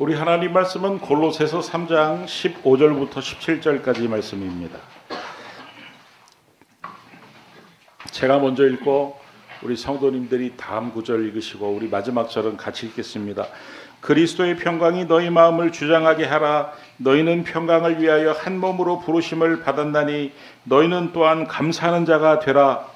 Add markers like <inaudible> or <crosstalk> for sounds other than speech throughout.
우리 하나님 말씀은 골로새서 3장 15절부터 17절까지 말씀입니다. 제가 먼저 읽고 우리 성도님들이 다음 구절 읽으시고 우리 마지막 절은 같이 읽겠습니다. 그리스도의 평강이 너희 마음을 주장하게 하라. 너희는 평강을 위하여 한 몸으로 부르심을 받았나니 너희는 또한 감사하는 자가 되라.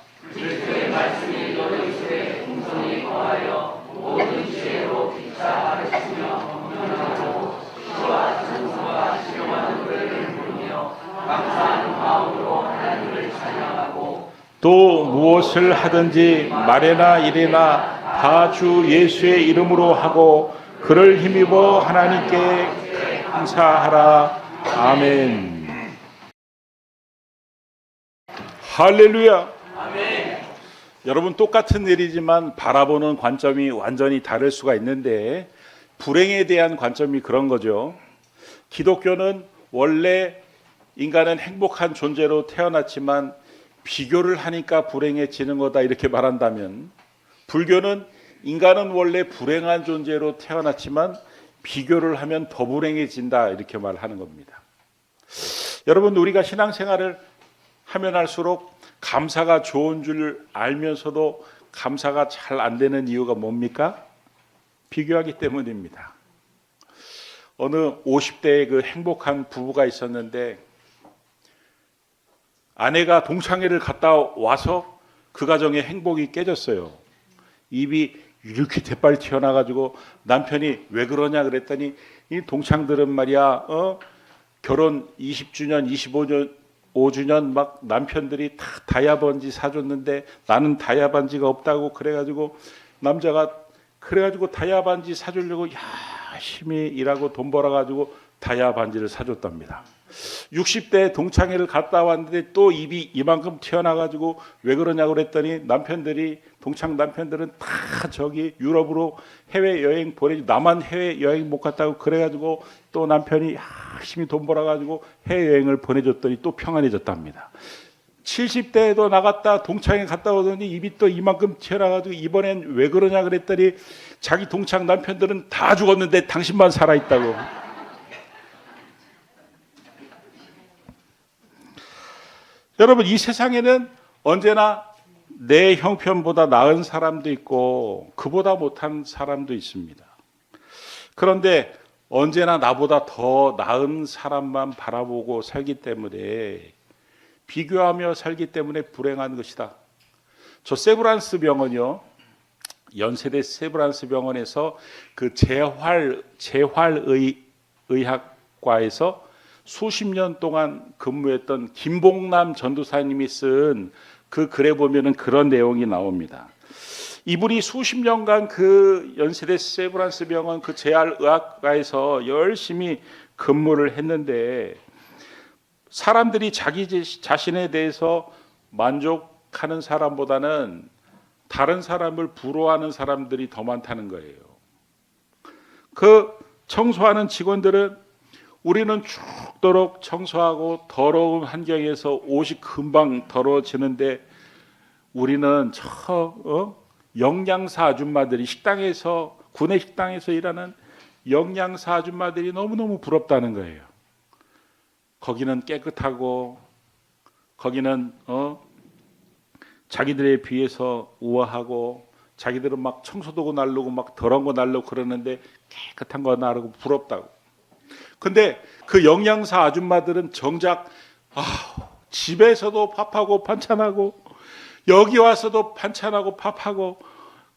또 무엇을 하든지 말이나 일이나 다 주 예수의 이름으로 하고 그를 힘입어 하나님께 감사하라. 아멘. 할렐루야. 여러분 똑같은 일이지만 바라보는 관점이 완전히 다를 수가 있는데 불행에 대한 관점이 그런 거죠. 기독교는 원래 인간은 행복한 존재로 태어났지만 비교를 하니까 불행해지는 거다 이렇게 말한다면 불교는 인간은 원래 불행한 존재로 태어났지만 비교를 하면 더 불행해진다 이렇게 말하는 겁니다. 여러분 우리가 신앙생활을 하면 할수록 감사가 좋은 줄 알면서도 감사가 잘 안 되는 이유가 뭡니까? 비교하기 때문입니다. 어느 50대의 그 행복한 부부가 있었는데 아내가 동창회를 갔다 와서 그 가정의 행복이 깨졌어요. 입이 이렇게 대빨 튀어나가지고 남편이 왜 그러냐 그랬더니 이 동창들은 말이야 어 결혼 20주년 25년 5주년 막 남편들이 다 다이아 반지 사줬는데 나는 다이아 반지가 없다고 그래가지고 남자가 그래가지고 다이아 반지 사주려고 열심히 일하고 돈 벌어가지고 다이아 반지를 사줬답니다. 60대 동창회를 갔다 왔는데 또 입이 이만큼 튀어나가지고 왜 그러냐고 그랬더니 남편들이 동창 남편들은 다 저기 유럽으로 해외 여행 보내지 나만 해외 여행 못 갔다고 그래가지고 또 남편이 열심히 돈 벌어가지고 해외 여행을 보내줬더니 또 평안해졌답니다. 70대에도 나갔다 동창회 갔다 오더니 입이 또 이만큼 튀어나가지고 이번엔 왜 그러냐 그랬더니 자기 동창 남편들은 다 죽었는데 당신만 살아있다고. 여러분 이 세상에는 언제나 내 형편보다 나은 사람도 있고 그보다 못한 사람도 있습니다. 그런데 언제나 나보다 더 나은 사람만 바라보고 살기 때문에 비교하며 살기 때문에 불행한 것이다. 저 세브란스 병원이요. 연세대 세브란스 병원에서 그 재활 재활의 의학과에서 수십 년 동안 근무했던 김봉남 전도사님이 쓴 그 글에 보면은 그런 내용이 나옵니다. 이분이 수십 년간 그 연세대 세브란스 병원 그 재활의학과에서 열심히 근무를 했는데 사람들이 자기 자신에 대해서 만족하는 사람보다는 다른 사람을 부러워하는 사람들이 더 많다는 거예요. 그 청소하는 직원들은 우리는 죽도록 청소하고 더러운 환경에서 옷이 금방 더러워지는데 우리는 저 어? 영양사 아줌마들이 식당에서 구내 식당에서 일하는 영양사 아줌마들이 너무너무 부럽다는 거예요. 거기는 깨끗하고 거기는 어? 자기들에 비해서 우아하고 자기들은 막 청소도구 날르고 막 더러운 거 날르고 그러는데 깨끗한 거 나르고 부럽다고. 근데 그 영양사 아줌마들은 정작 아, 집에서도 밥하고 반찬하고 여기 와서도 반찬하고 밥하고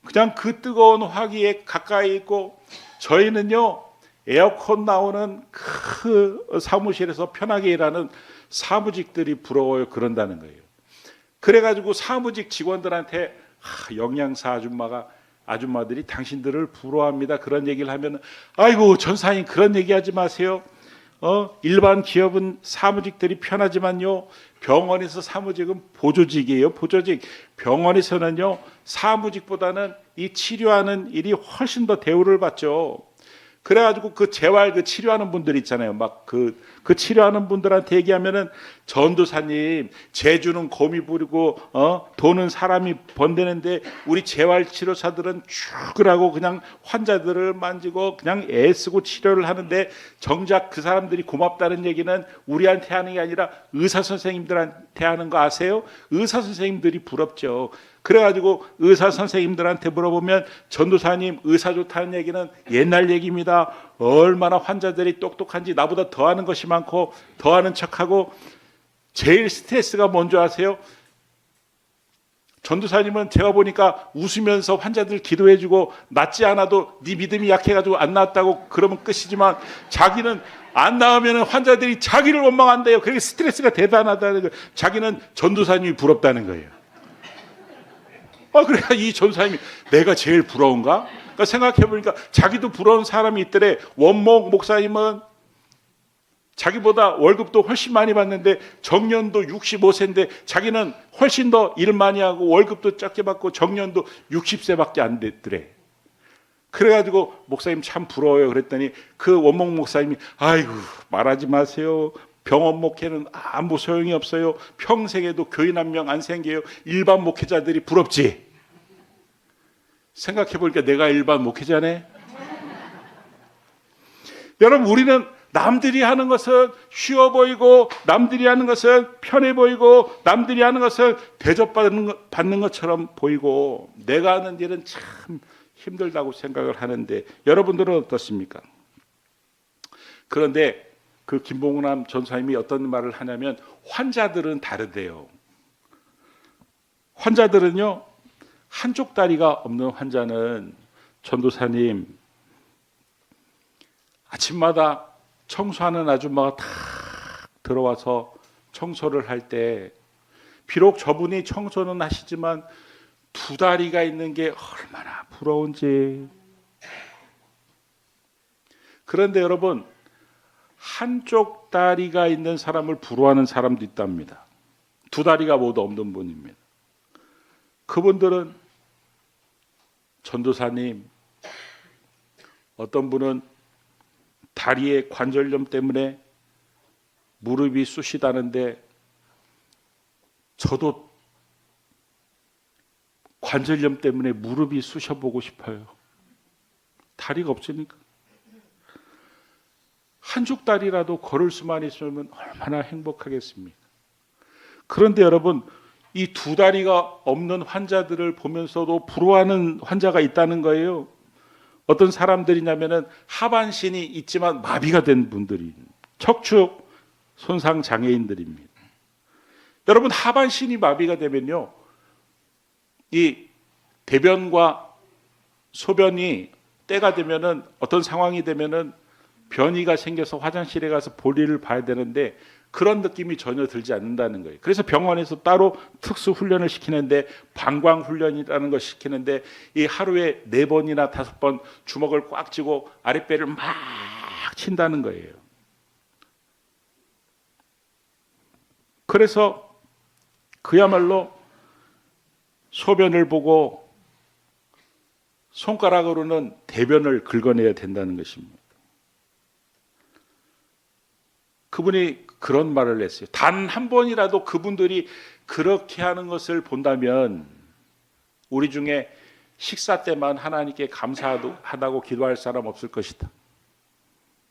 그냥 그 뜨거운 화기에 가까이 있고 저희는요 에어컨 나오는 그 사무실에서 편하게 일하는 사무직들이 부러워요 그런다는 거예요. 그래가지고 사무직 직원들한테 아, 영양사 아줌마가 아줌마들이 당신들을 부러워합니다. 그런 얘기를 하면 아이고 전사님 그런 얘기하지 마세요. 어 일반 기업은 사무직들이 편하지만요 병원에서 사무직은 보조직이에요. 보조직 병원에서는요 사무직보다는 이 치료하는 일이 훨씬 더 대우를 받죠. 그래가지고 그 재활 그 치료하는 분들 있잖아요. 막 그 그 치료하는 분들한테 얘기하면은 전도사님 제주는 곰이 부리고 어 돈은 사람이 번대는데 우리 재활 치료사들은 죽으라고 그냥 환자들을 만지고 그냥 애쓰고 치료를 하는데 정작 그 사람들이 고맙다는 얘기는 우리한테 하는 게 아니라 의사 선생님들한테 하는 거 아세요? 의사 선생님들이 부럽죠. 그래가지고 의사 선생님들한테 물어보면 전도사님 의사 좋다는 얘기는 옛날 얘기입니다. 얼마나 환자들이 똑똑한지 나보다 더하는 것이 많고 더하는 척하고 제일 스트레스가 뭔지 아세요? 전도사님은 제가 보니까 웃으면서 환자들 기도해주고 낫지 않아도 네 믿음이 약해가지고 안 나았다고 그러면 끝이지만 자기는 안 나으면 환자들이 자기를 원망한대요. 그게 스트레스가 대단하다는 거예요. 자기는 전도사님이 부럽다는 거예요. 아, 그래, 이 전사님이 내가 제일 부러운가? 그러니까 생각해보니까 자기도 부러운 사람이 있더래. 원목 목사님은 자기보다 월급도 훨씬 많이 받는데 정년도 65세인데 자기는 훨씬 더 일 많이 하고 월급도 적게 받고 정년도 60세밖에 안 됐더래. 그래가지고 목사님 참 부러워요. 그랬더니 그 원목 목사님이 아이고 말하지 마세요. 병원 목회는 아무 소용이 없어요. 평생에도 교인 한 명 안 생겨요. 일반 목회자들이 부럽지. 생각해 보니까 내가 일반 목회자네. <laughs> 여러분 우리는 남들이 하는 것은 쉬워 보이고 남들이 하는 것은 편해 보이고 남들이 하는 것은 대접받는 것- 받는 것처럼 보이고 내가 하는 일은 참 힘들다고 생각을 하는데 여러분들은 어떻습니까? 그런데 그 김봉남 전사님이 어떤 말을 하냐면 환자들은 다르대요. 환자들은요 한쪽 다리가 없는 환자는 전도사님 아침마다 청소하는 아줌마가 탁 들어와서 청소를 할 때 비록 저분이 청소는 하시지만 두 다리가 있는 게 얼마나 부러운지. 그런데 여러분 한쪽 다리가 있는 사람을 부러워하는 사람도 있답니다. 두 다리가 모두 없는 분입니다. 그분들은 전도사님 어떤 분은 다리에 관절염 때문에 무릎이 쑤시다는데 저도 관절염 때문에 무릎이 쑤셔보고 싶어요. 다리가 없으니까. 한쪽 다리라도 걸을 수만 있으면 얼마나 행복하겠습니까? 그런데 여러분, 이 두 다리가 없는 환자들을 보면서도 부러워하는 환자가 있다는 거예요. 어떤 사람들이냐면은 하반신이 있지만 마비가 된 분들이 척추 손상 장애인들입니다. 여러분 하반신이 마비가 되면요. 이 대변과 소변이 때가 되면은 어떤 상황이 되면은 변이가 생겨서 화장실에 가서 볼일을 봐야 되는데 그런 느낌이 전혀 들지 않는다는 거예요. 그래서 병원에서 따로 특수 훈련을 시키는데 방광 훈련이라는 걸 시키는데 이 하루에 네 번이나 다섯 번 주먹을 꽉 쥐고 아랫배를 막 친다는 거예요. 그래서 그야말로 소변을 보고 손가락으로는 대변을 긁어내야 된다는 것입니다. 그분이 그런 말을 했어요. 단 한 번이라도 그분들이 그렇게 하는 것을 본다면 우리 중에 식사 때만 하나님께 감사하다고 기도할 사람 없을 것이다.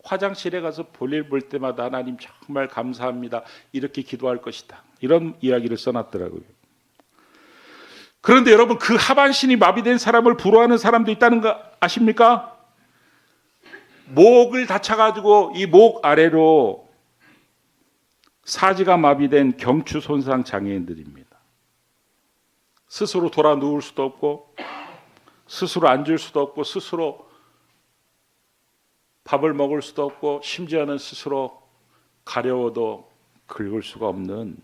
화장실에 가서 볼일 볼 때마다 하나님 정말 감사합니다. 이렇게 기도할 것이다. 이런 이야기를 써놨더라고요. 그런데 여러분 그 하반신이 마비된 사람을 부러워하는 사람도 있다는 거 아십니까? 목을 다쳐가지고 이 목 아래로 사지가 마비된 경추 손상 장애인들입니다. 스스로 돌아 누울 수도 없고 스스로 앉을 수도 없고 스스로 밥을 먹을 수도 없고 심지어는 스스로 가려워도 긁을 수가 없는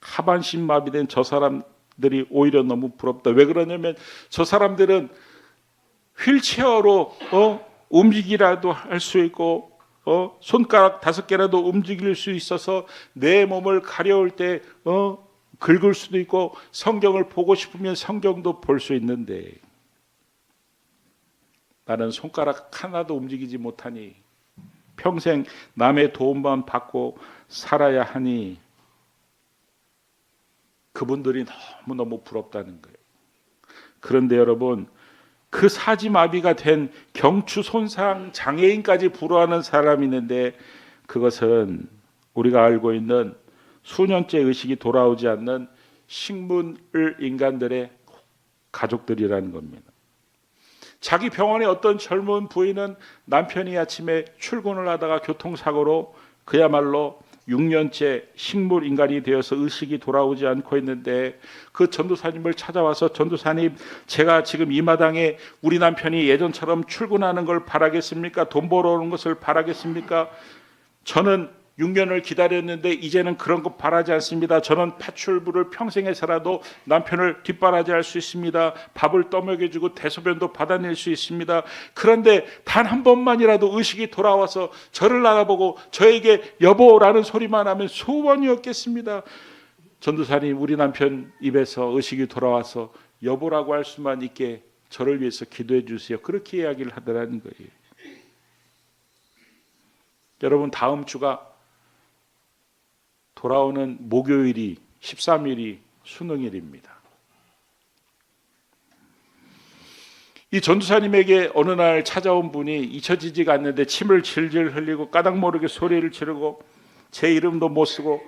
하반신 마비된 저 사람들이 오히려 너무 부럽다. 왜 그러냐면 저 사람들은 휠체어로 어, 움직이라도 할 수 있고 어, 손가락 다섯 개라도 움직일 수 있어서 내 몸을 가려울 때 어, 긁을 수도 있고 성경을 보고 싶으면 성경도 볼 수 있는데 나는 손가락 하나도 움직이지 못하니 평생 남의 도움만 받고 살아야 하니 그분들이 너무너무 부럽다는 거예요. 그런데 여러분 그 사지마비가 된 경추 손상 장애인까지 불허하는 사람이 있는데 그것은 우리가 알고 있는 수년째 의식이 돌아오지 않는 식문을 인간들의 가족들이라는 겁니다. 자기 병원의 어떤 젊은 부인은 남편이 아침에 출근을 하다가 교통사고로 그야말로 6년째 식물 인간이 되어서 의식이 돌아오지 않고 있는데 그 전도사님을 찾아와서 전도사님 제가 지금 이 마당에 우리 남편이 예전처럼 출근하는 걸 바라겠습니까? 돈 벌어오는 것을 바라겠습니까? 저는 6년을 기다렸는데 이제는 그런 거 바라지 않습니다. 저는 파출부를 평생에 살아도 남편을 뒷바라지할 수 있습니다. 밥을 떠먹여주고 대소변도 받아낼 수 있습니다. 그런데 단 한 번만이라도 의식이 돌아와서 저를 알아보고 저에게 여보라는 소리만 하면 소원이었겠습니다. 전도사님 우리 남편 입에서 의식이 돌아와서 여보라고 할 수만 있게 저를 위해서 기도해 주세요. 그렇게 이야기를 하더라는 거예요. 여러분 다음 주가 돌아오는 목요일이 13일이 수능일입니다. 이 전도사님에게 어느 날 찾아온 분이 잊혀지지가 않는데 침을 질질 흘리고 까닭 모르게 소리를 지르고 제 이름도 못 쓰고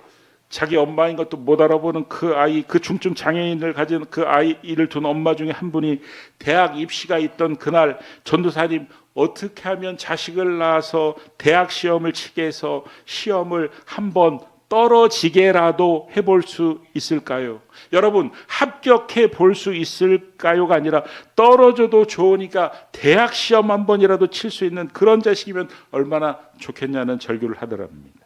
자기 엄마인 것도 못 알아보는 그 아이, 그 중증 장애인을 가진 그 아이를 둔 엄마 중에 한 분이 대학 입시가 있던 그날 전도사님 어떻게 하면 자식을 낳아서 대학 시험을 치게 해서 시험을 한 번 떨어지게라도 해볼 수 있을까요? 여러분, 합격해 볼 수 있을까요가 아니라 떨어져도 좋으니까 대학 시험 한 번이라도 칠 수 있는 그런 자식이면 얼마나 좋겠냐는 절규를 하더랍니다.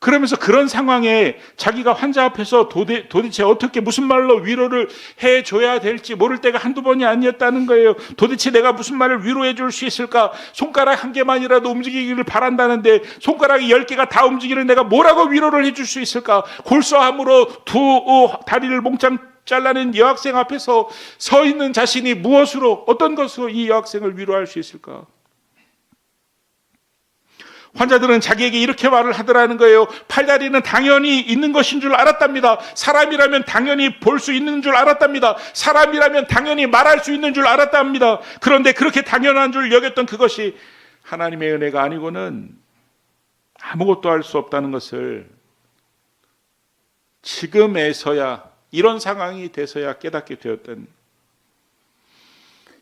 그러면서 그런 상황에 자기가 환자 앞에서 도대, 도대체 어떻게 무슨 말로 위로를 해줘야 될지 모를 때가 한두 번이 아니었다는 거예요. 도대체 내가 무슨 말을 위로해 줄 수 있을까? 손가락 한 개만이라도 움직이기를 바란다는데 손가락이 열 개가 다 움직이는 내가 뭐라고 위로를 해줄 수 있을까? 골수함으로 두 어, 다리를 몽땅 잘라낸 여학생 앞에서 서 있는 자신이 무엇으로 어떤 것으로 이 여학생을 위로할 수 있을까? 환자들은 자기에게 이렇게 말을 하더라는 거예요. 팔다리는 당연히 있는 것인 줄 알았답니다. 사람이라면 당연히 볼 수 있는 줄 알았답니다. 사람이라면 당연히 말할 수 있는 줄 알았답니다. 그런데 그렇게 당연한 줄 여겼던 그것이 하나님의 은혜가 아니고는 아무것도 할 수 없다는 것을 지금에서야 이런 상황이 돼서야 깨닫게 되었던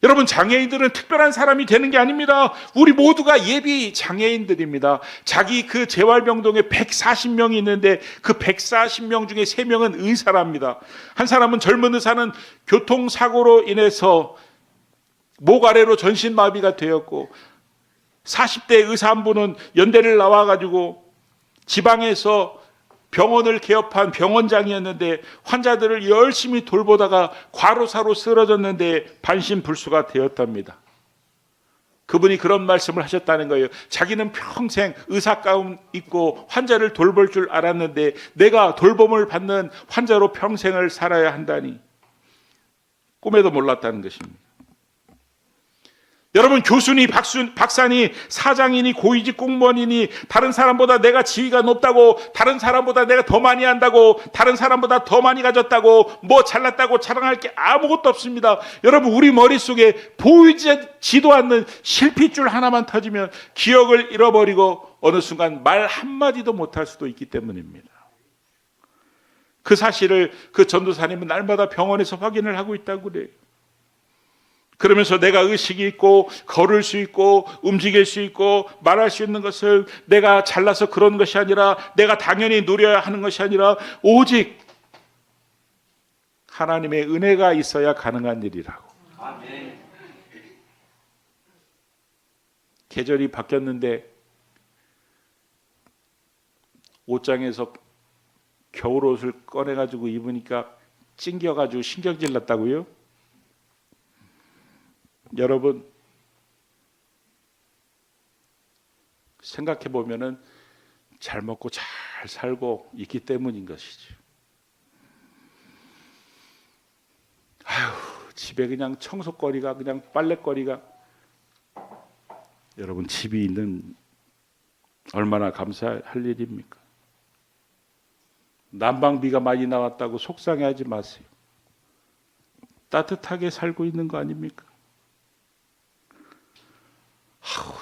여러분 장애인들은 특별한 사람이 되는 게 아닙니다. 우리 모두가 예비 장애인들입니다. 자기 그 재활병동에 140명이 있는데 그 140명 중에 3명은 의사랍니다. 한 사람은 젊은 의사는 교통사고로 인해서 목 아래로 전신마비가 되었고 40대 의사 한 분은 연대를 나와 가지고 지방에서 병원을 개업한 병원장이었는데 환자들을 열심히 돌보다가 과로사로 쓰러졌는데 반신불수가 되었답니다. 그분이 그런 말씀을 하셨다는 거예요. 자기는 평생 의사 가운 입고 환자를 돌볼 줄 알았는데 내가 돌봄을 받는 환자로 평생을 살아야 한다니 꿈에도 몰랐다는 것입니다. 여러분 교수니 박수, 박사니 사장이니 고위직 공무원이니 다른 사람보다 내가 지위가 높다고 다른 사람보다 내가 더 많이 한다고 다른 사람보다 더 많이 가졌다고 뭐 잘났다고 자랑할 게 아무것도 없습니다. 여러분 우리 머릿속에 보이지도 않는 실핏줄 하나만 터지면 기억을 잃어버리고 어느 순간 말 한마디도 못할 수도 있기 때문입니다. 그 사실을 그 전도사님은 날마다 병원에서 확인을 하고 있다고 그래요. 그러면서 내가 의식이 있고 걸을 수 있고 움직일 수 있고 말할 수 있는 것을 내가 잘나서 그런 것이 아니라 내가 당연히 누려야 하는 것이 아니라 오직 하나님의 은혜가 있어야 가능한 일이라고. 계절이 바뀌었는데 옷장에서 겨울 옷을 꺼내 가지고 입으니까 찡겨 가지고 신경질 났다고요? 여러분 생각해 보면은 잘 먹고 잘 살고 있기 때문인 것이죠. 아휴, 집에 그냥 청소거리가 그냥 빨래거리가 여러분 집이 있는 얼마나 감사할 일입니까? 난방비가 많이 나왔다고 속상해하지 마세요. 따뜻하게 살고 있는 거 아닙니까?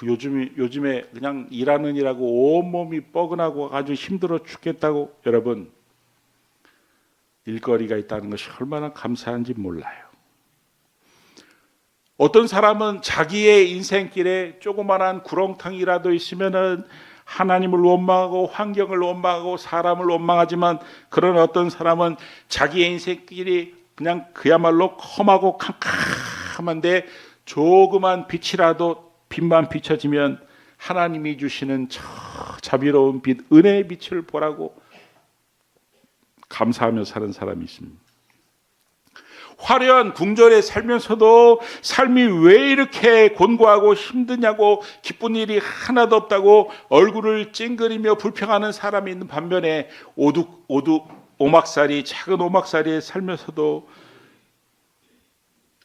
요즘에 요즘에 그냥 일하는 일하고 온 몸이 뻐근하고 아주 힘들어 죽겠다고 여러분 일거리가 있다는 것이 얼마나 감사한지 몰라요. 어떤 사람은 자기의 인생길에 조그만한 구렁텅이라도 있으면은 하나님을 원망하고 환경을 원망하고 사람을 원망하지만 그런 어떤 사람은 자기의 인생길이 그냥 그야말로 험하고 캄캄한데 조그만 빛이라도 빛만 비춰지면 하나님이 주시는 저 자비로운 빛, 은혜의 빛을 보라고 감사하며 사는 사람이 있습니다. 화려한 궁전에 살면서도 삶이 왜 이렇게 곤고하고 힘드냐고 기쁜 일이 하나도 없다고 얼굴을 찡그리며 불평하는 사람이 있는 반면에 오둑 오둑 오막살이 작은 오막살이에 살면서도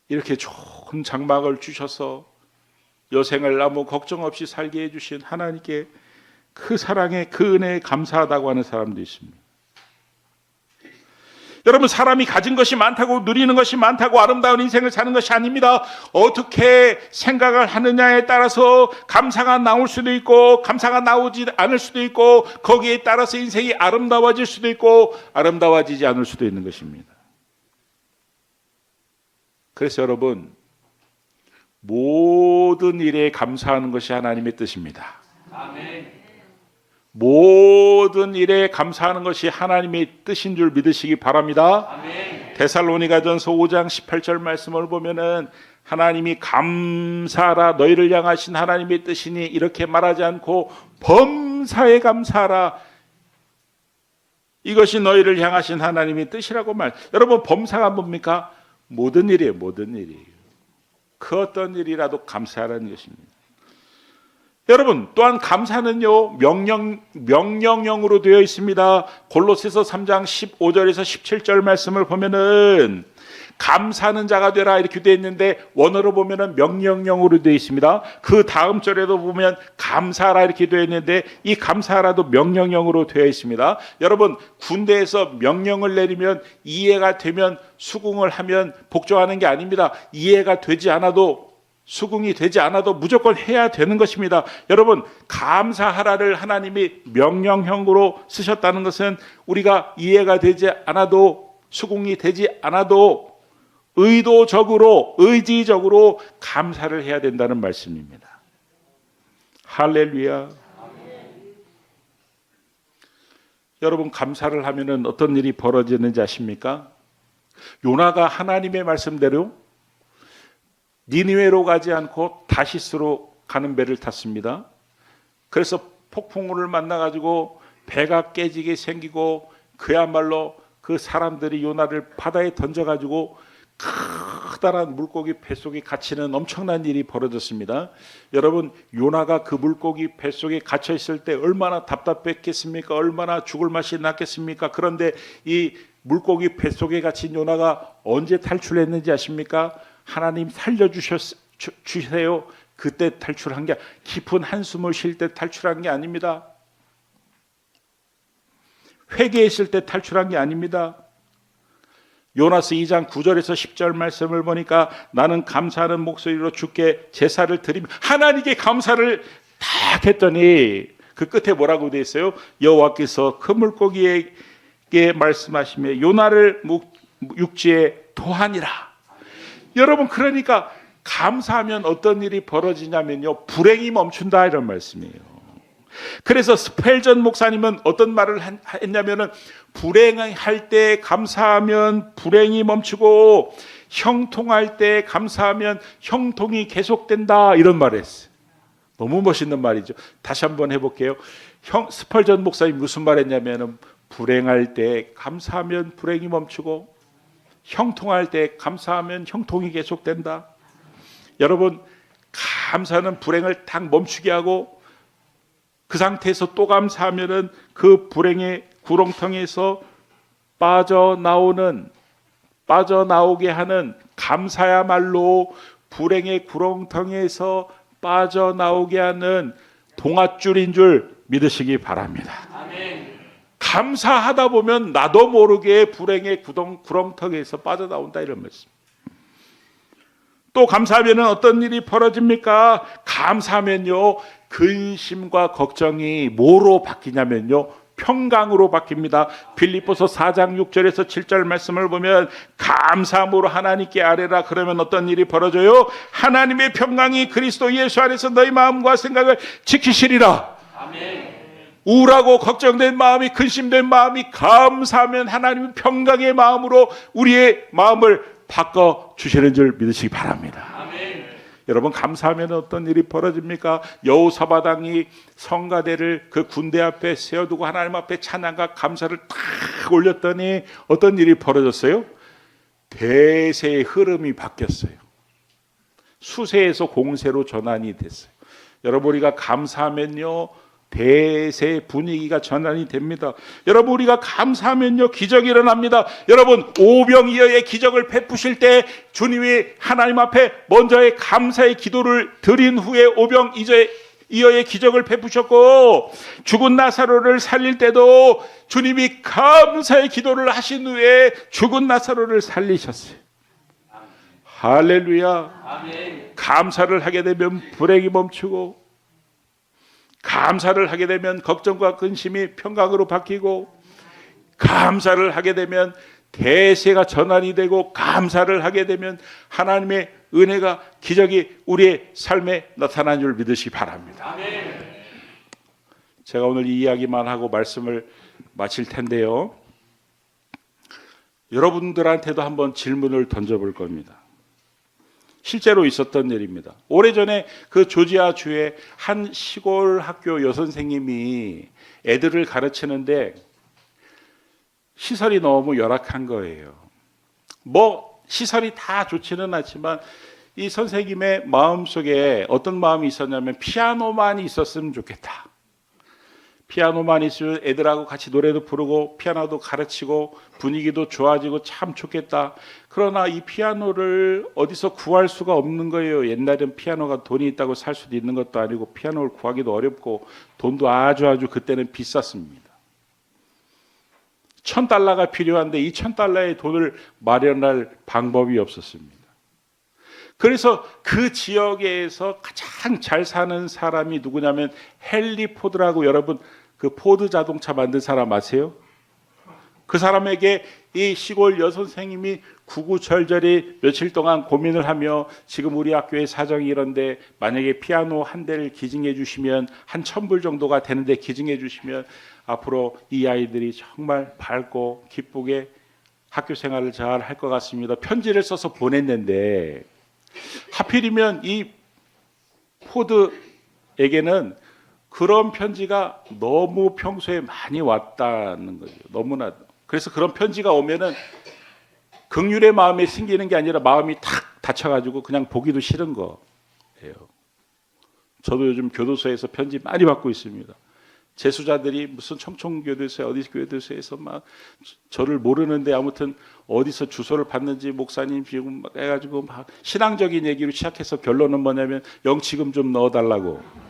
이렇게 좋은 장막을 주셔서 여생을 아무 걱정 없이 살게 해주신 하나님께 그 사랑에 그 은혜에 감사하다고 하는 사람도 있습니다. 여러분 사람이 가진 것이 많다고 누리는 것이 많다고 아름다운 인생을 사는 것이 아닙니다. 어떻게 생각을 하느냐에 따라서 감사가 나올 수도 있고 감사가 나오지 않을 수도 있고 거기에 따라서 인생이 아름다워질 수도 있고 아름다워지지 않을 수도 있는 것입니다. 그래서 여러분 모든 일에 감사하는 것이 하나님의 뜻입니다. 모든 일에 감사하는 것이 하나님의 뜻인 줄 믿으시기 바랍니다. 데살로니가전서 5장 18절 말씀을 보면은 하나님이 감사하라 너희를 향하신 하나님의 뜻이니 이렇게 말하지 않고 범사에 감사하라 이것이 너희를 향하신 하나님의 뜻이라고 말. 여러분 범사가 뭡니까? 모든 일이에요. 모든 일이에요. 그 어떤 일이라도 감사하라는 것입니다. 여러분 또한 감사는요 명령 명령형으로 되어 있습니다. 골로새서 3장 15절에서 17절 말씀을 보면은 감사하는 자가 되라 이렇게 되어 있는데 원어로 보면은 명령형으로 되어 있습니다. 그 다음 절에도 보면 감사하라 이렇게 되어 있는데 이 감사하라도 명령형으로 되어 있습니다. 여러분 군대에서 명령을 내리면 이해가 되면 수긍을 하면 복종하는 게 아닙니다. 이해가 되지 않아도 수긍이 되지 않아도 무조건 해야 되는 것입니다. 여러분, 감사하라를 하나님이 명령형으로 쓰셨다는 것은 우리가 이해가 되지 않아도 수긍이 되지 않아도 의도적으로 의지적으로 감사를 해야 된다는 말씀입니다. 할렐루야. 여러분 감사를 하면은 어떤 일이 벌어지는지 아십니까? 요나가 하나님의 말씀대로 니느웨로 가지 않고 다시스로 가는 배를 탔습니다. 그래서 폭풍우를 만나 가지고 배가 깨지게 생기고 그야말로 그 사람들이 요나를 바다에 던져 가지고 커다란 물고기 뱃속에 갇히는 엄청난 일이 벌어졌습니다. 여러분 요나가 그 물고기 뱃속에 갇혀 있을 때 얼마나 답답했겠습니까? 얼마나 죽을 맛이 났겠습니까? 그런데 이 물고기 뱃속에 갇힌 요나가 언제 탈출했는지 아십니까? 하나님 살려 주세요. 그때 탈출한 게 깊은 한숨을 쉴 때 탈출한 게 아닙니다. 회개했을 때 탈출한 게 아닙니다. 요나스 2장 9절에서 10절 말씀을 보니까 나는 감사하는 목소리로 주께 제사를 드리며 하나님께 감사를 딱 했더니 그 끝에 뭐라고 되어 있어요? 여호와께서 그 물고기에게 말씀하시며 요나를 육지에 도하니라. 여러분 그러니까 감사하면 어떤 일이 벌어지냐면요 불행이 멈춘다 이런 말씀이에요. 그래서 스펠전 목사님은 어떤 말을 했냐면은 불행할 때 감사하면 불행이 멈추고 형통할 때 감사하면 형통이 계속된다 이런 말을 했어요. 너무 멋있는 말이죠. 다시 한번 해볼게요. 형 스펄전 목사님 무슨 말했냐면은 불행할 때 감사하면 불행이 멈추고 형통할 때 감사하면 형통이 계속된다. 여러분 감사는 불행을 딱 멈추게 하고 그 상태에서 또 감사하면은 그 불행의 구렁텅이에서 빠져나오는 빠져나오게 하는 감사야말로 불행의 구렁텅이에서 빠져나오게 하는 동아줄인 줄 믿으시기 바랍니다. 감사하다 보면 나도 모르게 불행의 구덩, 구렁텅이에서 빠져나온다 이런 말씀. 또 감사하면 어떤 일이 벌어집니까? 감사하면요 근심과 걱정이 뭐로 바뀌냐면요 평강으로 바뀝니다. 빌립보서 4장 6절에서 7절 말씀을 보면 감사함으로 하나님께 아뢰라 그러면 어떤 일이 벌어져요? 하나님의 평강이 그리스도 예수 안에서 너희 마음과 생각을 지키시리라. 우울하고 걱정된 마음이 근심된 마음이 감사하면 하나님의 평강의 마음으로 우리의 마음을 바꿔 주시는 줄 믿으시기 바랍니다. 여러분 감사하면 어떤 일이 벌어집니까? 여호사바당이 성가대를 그 군대 앞에 세워두고 하나님 앞에 찬양과 감사를 탁 올렸더니 어떤 일이 벌어졌어요? 대세의 흐름이 바뀌었어요. 수세에서 공세로 전환이 됐어요. 여러분 우리가 감사하면요 대세 분위기가 전환이 됩니다. 여러분 우리가 감사하면요 기적이 일어납니다. 여러분 오병이어의 기적을 베푸실 때 주님이 하나님 앞에 먼저의 감사의 기도를 드린 후에 오병이어의 이어의 기적을 베푸셨고 죽은 나사로를 살릴 때도 주님이 감사의 기도를 하신 후에 죽은 나사로를 살리셨어요. 할렐루야. 감사를 하게 되면 불행이 멈추고 감사를 하게 되면 걱정과 근심이 평강으로 바뀌고 감사를 하게 되면 대세가 전환이 되고 감사를 하게 되면 하나님의 은혜가 기적이 우리의 삶에 나타난 줄 믿으시 바랍니다. 제가 오늘 이 이야기만 하고 말씀을 마칠 텐데요. 여러분들한테도 한번 질문을 던져볼 겁니다. 실제로 있었던 일입니다. 오래전에 그 조지아 주의 한 시골 학교 여선생님이 애들을 가르치는데 시설이 너무 열악한 거예요. 뭐 시설이 다 좋지는 않지만 이 선생님의 마음 속에 어떤 마음이 있었냐면 피아노만 있었으면 좋겠다. 피아노만 있으면 애들하고 같이 노래도 부르고 피아노도 가르치고 분위기도 좋아지고 참 좋겠다. 그러나 이 피아노를 어디서 구할 수가 없는 거예요. 옛날엔 피아노가 돈이 있다고 살 수도 있는 것도 아니고 피아노를 구하기도 어렵고 돈도 아주 아주 그때는 비쌌습니다. 천 달러가 필요한데 이 천 달러의 돈을 마련할 방법이 없었습니다. 그래서 그 지역에서 가장 잘 사는 사람이 누구냐면 헨리 포드라고 여러분 그 포드 자동차 만든 사람 아세요? 그 사람에게 이 시골 여선생님이 구구절절히 며칠 동안 고민을 하며 지금 우리 학교의 사정이 이런데 만약에 피아노 한 대를 기증해 주시면 한 천불 정도가 되는데 기증해 주시면 앞으로 이 아이들이 정말 밝고 기쁘게 학교 생활을 잘 할 것 같습니다. 편지를 써서 보냈는데 하필이면 이 포드에게는 그런 편지가 너무 평소에 많이 왔다는 거죠. 너무나. 그래서 그런 편지가 오면은 극률의 마음에 생기는 게 아니라 마음이 탁 다쳐가지고 그냥 보기도 싫은 거예요. 저도 요즘 교도소에서 편지 많이 받고 있습니다. 재수자들이 무슨 청총교도소에 어디 교도소에서 막 저를 모르는데 아무튼 어디서 주소를 받는지 목사님 지금 막 해가지고 막 신앙적인 얘기로 시작해서 결론은 뭐냐면 영치금 좀 넣어달라고.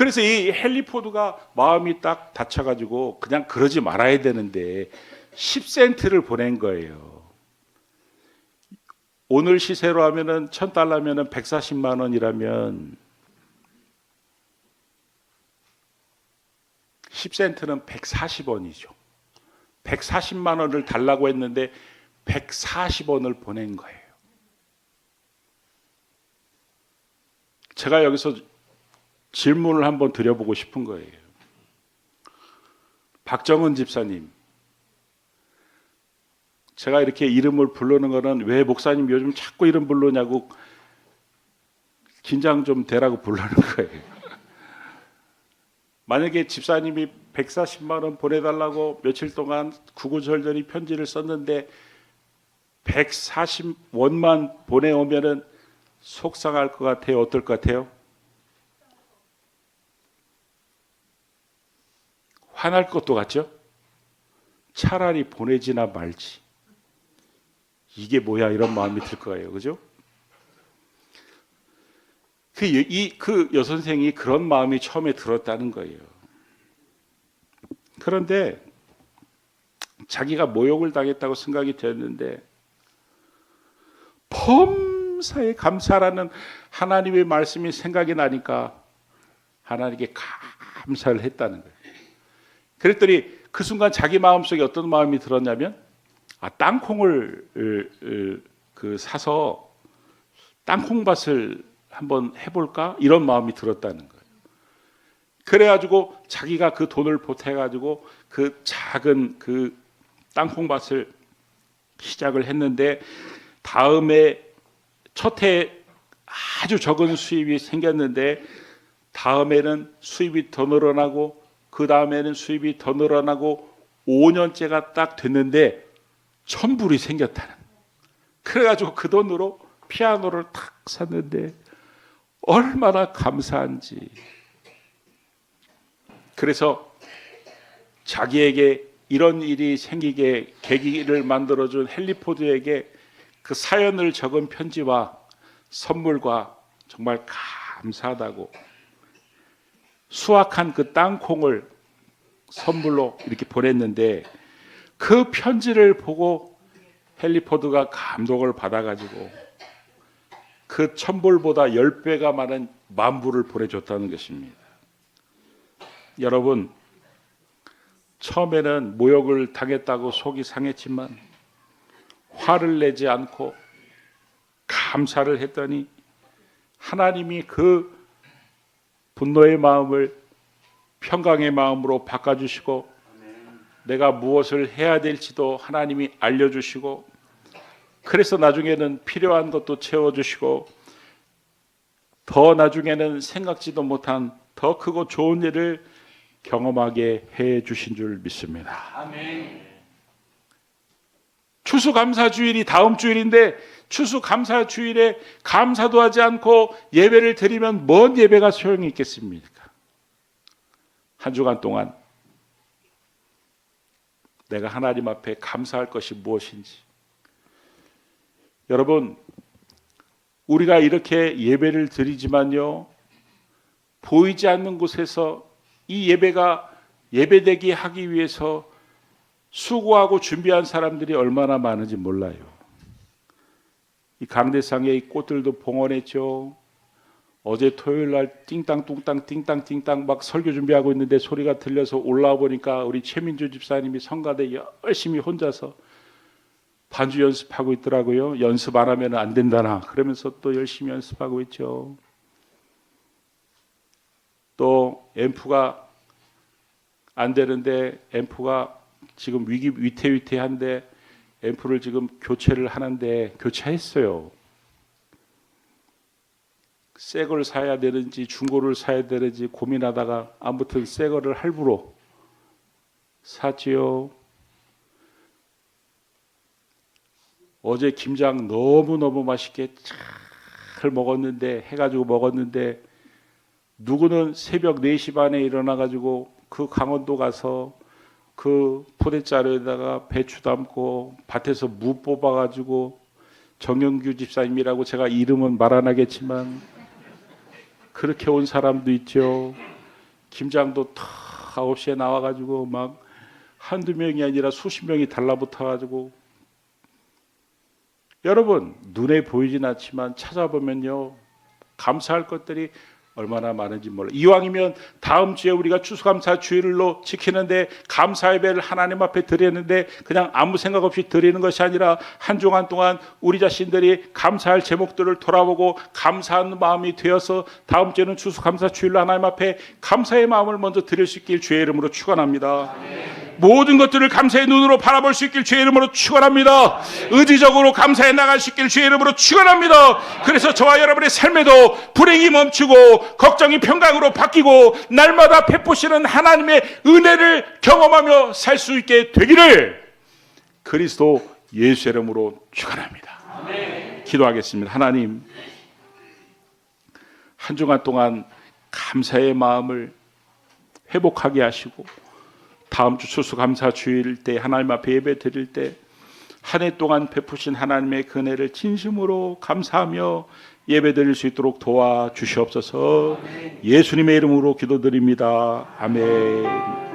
그래서 이 헨리포드가 마음이 딱 다쳐가지고 그냥 그러지 말아야 되는데 10센트를 보낸 거예요. 오늘 시세로 하면은 1000달러면은 140만 원이라면 10센트는 140원이죠. 140만 원을 달라고 했는데 140원을 보낸 거예요. 제가 여기서 질문을 한번 드려보고 싶은 거예요. 박정은 집사님, 제가 이렇게 이름을 부르는 거는 왜 목사님 요즘 자꾸 이름 부르냐고 긴장 좀 되라고 부르는 <laughs> 거예요. 만약에 집사님이 140만 원 보내달라고 며칠 동안 구구절절히 편지를 썼는데 140원만 보내오면은 속상할 것 같아요. 어떨 것 같아요? 화날 것도 같죠? 차라리 보내지나 말지. 이게 뭐야 이런 마음이 들 거예요. 그죠? 그, 이, 그 여선생이 그런 마음이 처음에 들었다는 거예요. 그런데 자기가 모욕을 당했다고 생각이 됐는데 범사에 감사라는 하나님의 말씀이 생각이 나니까 하나님께 감사를 했다는 거예요. 그랬더니 그 순간 자기 마음속에 어떤 마음이 들었냐면 아 땅콩을 그 사서 땅콩밭을 한번 해볼까 이런 마음이 들었다는 거예요. 그래가지고 자기가 그 돈을 보태가지고 그 작은 그 땅콩밭을 시작을 했는데 다음에 첫 해 아주 적은 수입이 생겼는데 다음에는 수입이 더 늘어나고 그 다음에는 수입이 더 늘어나고 5년째가 딱 됐는데 천불이 생겼다는. 그래가지고 그 돈으로 피아노를 탁 샀는데 얼마나 감사한지. 그래서 자기에게 이런 일이 생기게 계기를 만들어준 헨리포드에게 그 사연을 적은 편지와 선물과 정말 감사하다고 수확한 그 땅콩을 선물로 이렇게 보냈는데 그 편지를 보고 헨리포드가 감동을 받아가지고 그 천불보다 열 배가 많은 만불을 보내줬다는 것입니다. 여러분 처음에는 모욕을 당했다고 속이 상했지만 화를 내지 않고 감사를 했더니 하나님이 그 분노의 마음을 평강의 마음으로 바꿔주시고 내가 무엇을 해야 될지도 하나님이 알려주시고 그래서 나중에는 필요한 것도 채워주시고 더 나중에는 생각지도 못한 더 크고 좋은 일을 경험하게 해 주신 줄 믿습니다. 추수감사주일이 다음 주일인데 추수감사 주일에 감사도 하지 않고 예배를 드리면 뭔 예배가 소용이 있겠습니까? 한 주간 동안 내가 하나님 앞에 감사할 것이 무엇인지 여러분 우리가 이렇게 예배를 드리지만요 보이지 않는 곳에서 이 예배가 예배되게 하기 위해서 수고하고 준비한 사람들이 얼마나 많은지 몰라요. 이 강대상에 이 꽃들도 봉헌했죠. 어제 토요일 날 띵땅 뚱땅 띵땅 띵땅 막 설교 준비하고 있는데 소리가 들려서 올라와 보니까 우리 최민주 집사님이 성가대 열심히 혼자서 반주 연습하고 있더라고요. 연습 안 하면 안 된다나 그러면서 또 열심히 연습하고 있죠. 또 앰프가 안 되는데 앰프가 지금 위기 위태위태한데 앰프를 지금 교체를 하는데 교체했어요. 새 걸 사야 되는지 중고를 사야 되는지 고민하다가 아무튼 새 거를 할부로 샀지요. 어제 김장 너무 너무 맛있게 잘 먹었는데 해가지고 먹었는데 누구는 새벽 4시 반에 일어나 가지고 그 강원도 가서 그 포대자루에다가 배추 담고 밭에서 무 뽑아 가지고 정영규 집사님이라고 제가 이름은 말 안 하겠지만 그렇게 온 사람도 있죠. 김장도 다 9시에 나와 가지고 막 한두 명이 아니라 수십 명이 달라붙어 가지고 여러분 눈에 보이진 않지만 찾아보면요 감사할 것들이 얼마나 많은지 몰라. 이왕이면 다음 주에 우리가 추수감사 주일로 지키는데 감사 예배를 하나님 앞에 드리는데 그냥 아무 생각 없이 드리는 것이 아니라 한 주간 동안 우리 자신들이 감사할 제목들을 돌아보고 감사하는 마음이 되어서 다음 주에는 추수감사 주일로 하나님 앞에 감사의 마음을 먼저 드릴 수 있길 주의 이름으로 축원합니다. 모든 것들을 감사의 눈으로 바라볼 수 있길 주의 이름으로 축원합니다. 의지적으로 감사해 나갈 수 있길 주의 이름으로 축원합니다. 그래서 저와 여러분의 삶에도 불행이 멈추고 걱정이 평강으로 바뀌고 날마다 베푸시는 하나님의 은혜를 경험하며 살 수 있게 되기를 그리스도 예수 이름으로 축원합니다. 기도하겠습니다. 하나님 한 주간 동안 감사의 마음을 회복하게 하시고 다음 주 추수감사 주일 때 하나님 앞에 예배 드릴 때 한 해 동안 베푸신 하나님의 은혜를 진심으로 감사하며 예배 드릴 수 있도록 도와 주시옵소서. 예수님의 이름으로 기도드립니다. 아멘.